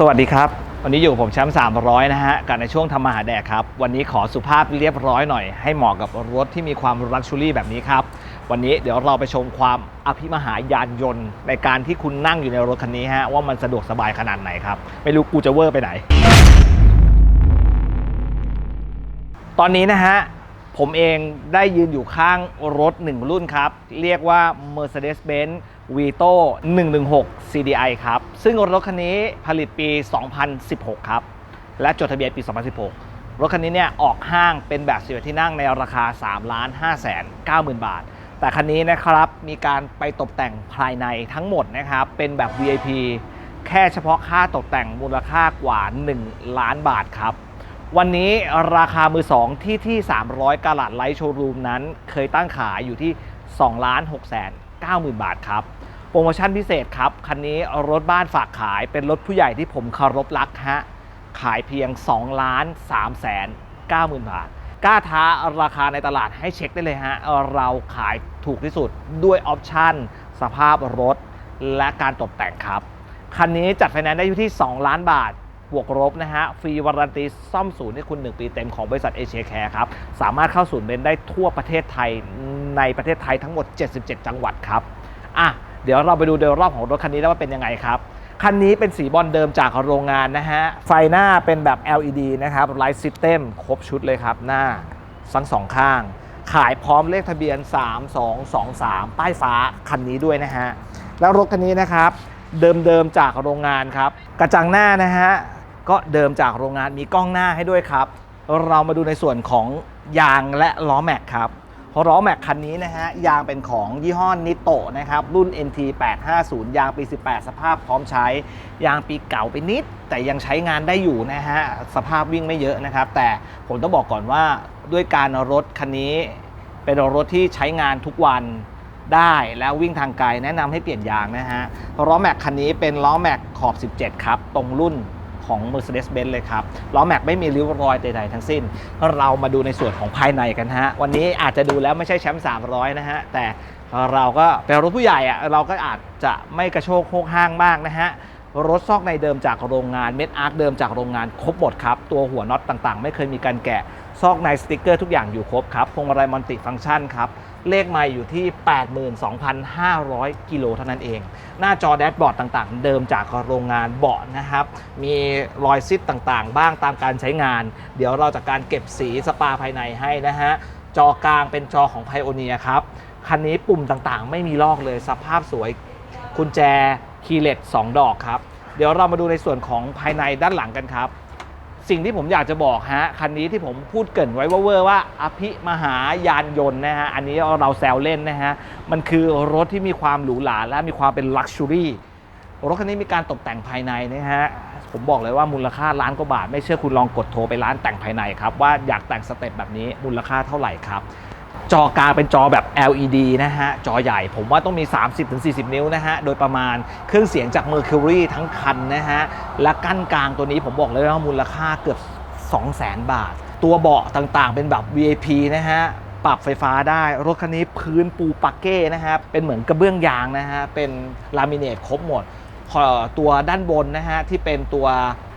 สวัสดีครับ วันนี้อยู่ผมแชมป์300 นะฮะกับในช่วงทำมาหาแดกครับ วันนี้ขอสุภาพเรียบร้อยหน่อย ให้เหมาะกับรถที่มีความลักชูรี่แบบนี้ครับ วันนี้เดี๋ยวเราไปชมความอภิมหายานยนต์ ในการที่คุณนั่งอยู่ในรถคันนี้ฮะว่ามันสะดวกสบายขนาดไหนครับ ไม่รู้กูจะเวอร์ไปไหน ตอนนี้นะฮะผมเองได้ยืนอยู่ข้างรถ 1 รุ่นครับ เรียกว่า Mercedes-Benz Vito 116 CDI ครับ ซึ่งรถคันนี้ผลิตปี 2016 ครับ และจดทะเบียนปี 2016 รถคันนี้เนี่ยออกห้างเป็นแบบ11ที่นั่งในราคา 3 ล้าน5แสน9หมื่นบาท แต่คันนี้นะครับมีการไปตกแต่งภายในทั้งหมดนะครับ เป็นแบบ VIP แค่เฉพาะค่าตกแต่งมูลค่ากว่า 1 ล้านบาทครับ วันนี้ราคามือ2ที่ที่ 300กลัดไลท์โชว์รูมนั้น เคยตั้งขายอยู่ที่2ล้าน6แสน9หมื่นบาทครับ โปรโมชั่นพิเศษครับ คันนี้รถบ้านฝากขายเป็นรถผู้ใหญ่ที่ผมเคารพรักฮะ ขายเพียง 2 ล้าน3แสน9หมื่นบาท กล้าท้าราคาในตลาดให้เช็คได้เลยฮะ เราขายถูกที่สุดด้วยออปชั่น สภาพรถ และการตกแต่งครับ คันนี้จัดไฟแนนซ์ได้อยู่ที่ 2 ล้านบาทบวกลบนะฮะ ฟรีวารันตีซ่อมศูนย์ให้คุณ 1 ปีเต็มของบริษัทเอเชียแคร์ครับ สามารถเข้าศูนย์เบนได้ทั่วประเทศไทยในประเทศไทยทั้งหมด 77 จังหวัดครับ อะ เดี๋ยวเราไปดูโดยรอบของรถคันนี้ได้ว่าเป็นยังไงครับ คันนี้เป็นสีบอลเดิมจากโรงงานนะฮะ ไฟหน้าเป็นแบบ LED นะครับ Light System ครบชุดเลยครับ หน้าทั้งสองข้าง ขายพร้อมเลขทะเบียน 3223 ป้ายฟ้าคันนี้ด้วยนะฮะ แล้วรถคันนี้นะครับเดิมๆจากโรงงานครับ กระจังหน้านะฮะก็เดิมจากโรงงานมีกล้องหน้าให้ด้วยครับ เรามาดูในส่วนของยางและล้อแม็กครับ พราะล้อแม็กคันนี้นะฮะยางเป็นของยี่ห้อนิโตะนะครับรุ่น NT 850ยางปี 18 สภาพพร้อมใช้ ยางปีเก่าไปนิด แต่ยังใช้งานได้อยู่นะฮะสภาพวิ่งไม่เยอะนะครับ แต่ผมต้องบอกก่อนว่าด้วยการรถคันนี้ เป็นรถที่ใช้งานทุกวันได้แล้ววิ่งทางไกลแนะนำให้เปลี่ยนยางนะฮะล้อแม็กคันนี้เป็นล้อแม็กขอบ 17 ครับ ตรงรุ่น ของ Mercedes-Benz เลยครับล้อแม็กไม่มีริ้วรอยใดๆทั้งสิ้น เรามาดูในส่วนของภายในกันฮะ วันนี้อาจจะดูแล้วไม่ใช่แชมป์300 นะฮะ แต่เราก็เป็นรถผู้ใหญ่อะเราก็อาจจะไม่กระโชกโคกห้างมากนะฮะรถซอกในเดิมจากโรงงานเม็ดอาร์คเดิมจากโรงงานครบหมดครับ ตัวหัวน็อตต่างๆ ไม่เคยมีการแกะ ซอกในสติกเกอร์ทุกอย่างอยู่ครบครับพวงมาลัยมัลติฟังก์ชันครับ เลขไม่อยู่ที่ 82,500 กิโลเท่านั้นเอง หน้าจอแดชบอร์ดต่างๆ เดิมจากโรงงานเบาะนะครับ มีรอยซิดต่างๆ บ้างตามการใช้งาน เดี๋ยวเราจากการเก็บสีสปาภายในให้นะฮะ จอกลางเป็นจอของ p i o n e e r ครับ คันนี้ปุ่มต่างๆ ไม่มีลอกเลยสภาพสวยกุญแจคีย์เลส2ดอกครับ เดี๋ยวเรามาดูในส่วนของภายในด้านหลังกันครับ สิ่งที่ผมอยากจะบอกฮะคันนี้ที่ผมพูดเกรินไว้ว่าเวอร์ว่าอภิมหายานยนต์นะฮะอันนี้เราแซวเล่นนะฮะมันคือรถที่มีความหรูหราและมีความเป็นลักชัวรี่รถคันนี้มีการตกแต่งภายในนะฮะผมบอกเลยว่ามูลค่าล้านกว่าบาท ไม่เชื่อคุณลองกดโทรไปร้านแต่งภายในครับว่าอยากแต่งสเต็ปแบบนี้มูลค่าเท่าไหร่ครับ จอกลางเป็นจอแบบ LED นะฮะ จอใหญ่ผมว่าต้องมี 30-40 นิ้วนะฮะ โดยประมาณเครื่องเสียงจาก Mercury ทั้งคันนะฮะ และกั้นกลางตัวนี้ผมบอกเลยว่ามูลค่าเกือบ 200,000 บาท ตัวเบาะต่างๆ เป็นแบบ VIP นะฮะปรับไฟฟ้าได้ รถคันนี้พื้นปูปักเก้นะฮะเป็นเหมือนกระเบื้องยางนะฮะเป็นลามิเนตครบหมดตัวด้านบนนะฮะที่เป็นตัว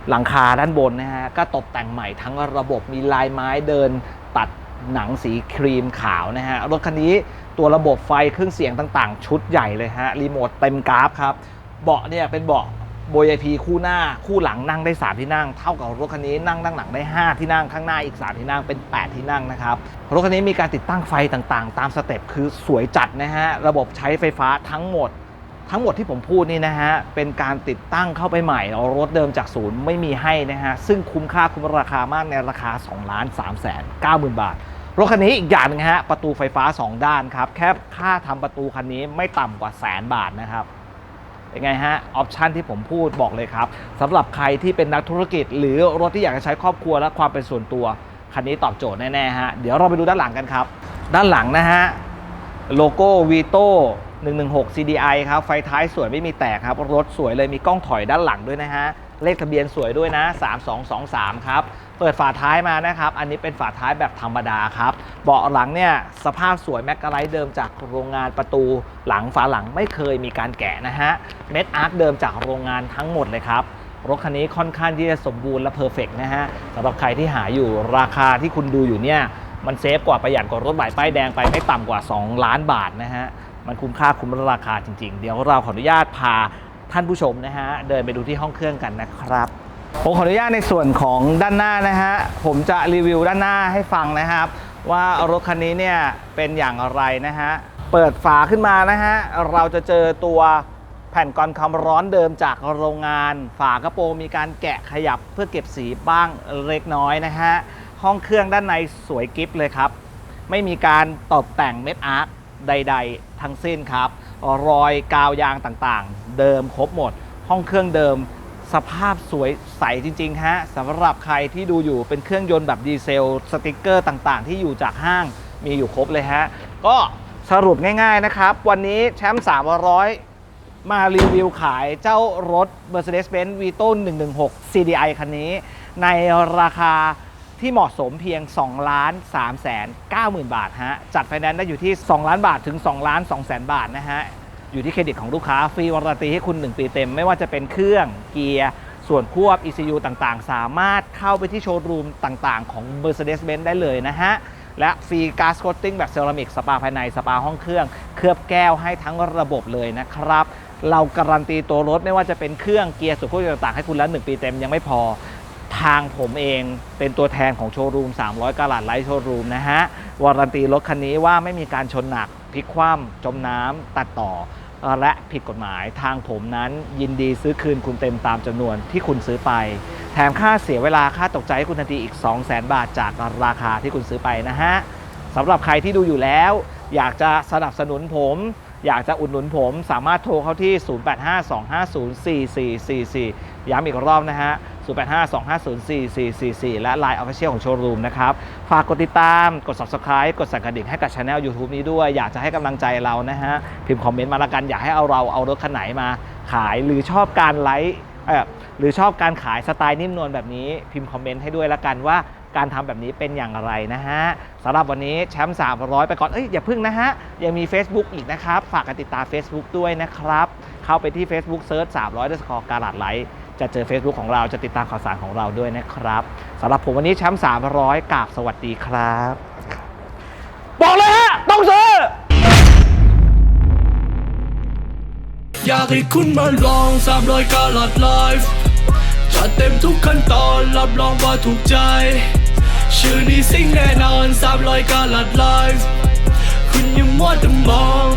หลังคาด้านบนนะฮะก็ตกแต่งใหม่ทั้งระบบมีลายไม้เดินตัด หนังสีครีมขาวนะฮะ รถคันนี้ตัวระบบไฟเครื่องเสียงต่างๆ ชุดใหญ่เลยฮะ รีโมทเต็มกราฟครับ เบาะเนี่ยเป็นเบาะโบยพีคู่หน้าคู่หลังนั่งได้ 3 ที่นั่ง เท่ากับรถคันนี้นั่งด้านหลังได้ 5 ที่นั่งข้างหน้าอีก 3 ที่นั่งเป็น 8 ที่นั่งนะครับ รถคันนี้มีการติดตั้งไฟต่างๆ ตามสเต็ปคือสวยจัดนะฮะ ระบบใช้ไฟฟ้าทั้งหมด ทั้งหมดที่ผมพูดนี่นะฮะ เป็นการติดตั้งเข้าไปใหม่เอารถเดิมจากศูนย์ไม่มีให้นะฮะ ซึ่งคุ้มค่าคุ้มราคามากในราคา2ล้าน3แสน9หมื่นบาท รถคันนี้อีกอย่างหนึงฮะประตูไฟฟ้า 2 ด้านครับ แค่ค่าทำประตูคันนี้ไม่ต่ำกว่าแสนบาทนะครับเป็นไงฮะ ออปชันที่ผมพูดบอกเลยครับสำหรับใครที่เป็นนักธุรกิจ หรือรถที่อยากจะใช้ครอบครัวและความเป็นส่วนตัว คันนี้ตอบโจทย์แน่ๆฮะ เดี๋ยวเราไปดูด้านหลังกันครับ ด้านหลังนะฮะ โลโก้ Vito 116 CDI ครับ ไฟท้ายสวยไม่มีแตกครับ รถสวยเลยมีกล้องถอยด้านหลังด้วยนะฮะ เลขทะเบียนสวยด้วยนะ 3223 ครับ เปิดฝาท้ายมานะครับ อันนี้เป็นฝาท้ายแบบธรรมดาครับ เบาะหลังเนี่ยสภาพสวยแมกกาไลท์เดิมจากโรงงานประตูหลังฝาหลังไม่เคยมีการแกะนะฮะ เม็ดอาร์คเดิมจากโรงงานทั้งหมดเลยครับรถคันนี้ค่อนข้างที่จะสมบูรณ์และเพอร์เฟกนะฮะสำหรับใครที่หาอยู่ราคาที่คุณดูอยู่เนี่ย มันเซฟกว่าประหยัดกว่ารถใหม่ป้ายแดงไปไม่ต่ำกว่า 2 ล้านบาทนะฮะ มันคุ้มค่าคุ้มราคาจริงๆ เดี๋ยวเราขออนุญาตพา ท่านผู้ชมนะฮะเดินไปดูที่ห้องเครื่องกันนะครับผมขออนุญาตในส่วนของด้านหน้านะฮะผมจะรีวิวด้านหน้าให้ฟังนะครับ ว่ารถคันนี้เนี่ยเป็นอย่างไรนะฮะเปิดฝาขึ้นมานะฮะเราจะเจอตัวแผ่นกรองความร้อนเดิมจากโรงงาน ฝากระโปรงมีการแกะขยับเพื่อเก็บสีบ้างเล็กน้อยนะฮะห้องเครื่องด้านในสวยกิฟเลยครับ ไม่มีการตกแต่งเม็ดอาร์ตใด ๆ ทั้งสิ้นครับ รอยกาวยางต่างๆ เดิมครบหมด ห้องเครื่องเดิมสภาพสวยใสจริงๆฮะสำหรับใครที่ดูอยู่เป็นเครื่องยนต์แบบดีเซลสติกเกอร์ต่างๆ ที่อยู่จากห้างมีอยู่ครบเลยฮะ ก็สรุปง่ายๆนะครับ วันนี้แชมป์300มารีวิวขายเจ้ารถ Mercedes-Benz Vito 116 CDI คันนี้ ในราคา ที่เหมาะสมเพียง 2 ล้าน3แสน9หมื่นบาทฮะ จัดไฟแนนซ์ได้อยู่ที่ 2 ล้านบาทถึง 2 ล้าน2แสนบาทนะฮะ อยู่ที่เครดิตของลูกค้าฟรีวารันตีให้คุณ 1 ปีเต็ม ไม่ว่าจะเป็นเครื่องเกียร์ ส่วนควบ ECU ต่างๆ สามารถเข้าไปที่โชว์รูมต่างๆ ของ Mercedes-Benz ได้เลยนะฮะ และฟรีก๊าซโคตติ้งแบบเซรามิกสปาภายในสปาห้องเครื่อง เคลือบแก้วให้ทั้งระบบเลยนะครับเราการันตีตัวรถไม่ว่าจะเป็นเครื่องเกียร์ส่วนควบต่างๆให้คุณแล้ว 1 ปีเต็มยังไม่พอ ทางผมเองเป็นตัวแทนของโชว์รูม 300กาลัดไลท์โชว์รูมนะฮะ วารันตีรถคันนี้ว่าไม่มีการชนหนักพลิกคว่ำจมน้ำตัดต่อ และผิดกฎหมายทางผมนั้นยินดีซื้อคืนคุณเต็มตามจำนวนที่คุณซื้อไป แถมค่าเสียเวลาค่าตกใจให้คุณทันทีอีก 2 0 0 0 0 0 บาทจากราคาที่คุณซื้อไปนะฮะสำหรับใครที่ดูอยู่แล้ว อยากจะสนับสนุนผมอยากจะอุดหนุนผมสามารถโทรเข้าที่ 0852504444 ย้ำอีกรอบนะฮะ 0852504444 และ Line Official ของโชว์รูมนะครับ ฝากกดติดตาม กด Subscribe กดสั่นกระดิ่งให้กับช anel YouTube นี้ด้วย อยากจะให้กำลังใจเรานะฮะ พิมพ์คอมเมนต์มาละกัน อยากให้เอาเราเอารถคันไหนมาขาย หรือชอบการไลฟ์หรือชอบการขายสไตล์นิ่มนวลแบบนี้ พิมพ์คอมเมนต์ให้ด้วยละกันว่าการทำแบบนี้เป็นอย่างไรนะฮะสำหรับวันนี้แชมป์300 ไปก่อน เอ้ยอย่าพึ่งนะฮะ ยังมี Facebook อีกนะครับ ฝากกันติดตาม Facebook ด้วยนะครับ เข้าไปที่ Facebook เซิร์ช300 d สกอร์การาดไลท์ จะเจอ Facebook ของเราจะติดตามข่าวสารของเราด้วยนะครับสำหรับผมวันนี้แชมป์300กราบสวัสดีครับ บอกเลยฮะ ต้องซื้อ อยากให้คุณมาลอง 300กาลัดไลฟ์จัดเต็มทุกขั้นตอนรับรองว่าถูกใจ ชื่อนี้สิ่งแน่นอน 300กาลัดไลฟ์คุณอยังมัวแต่มอง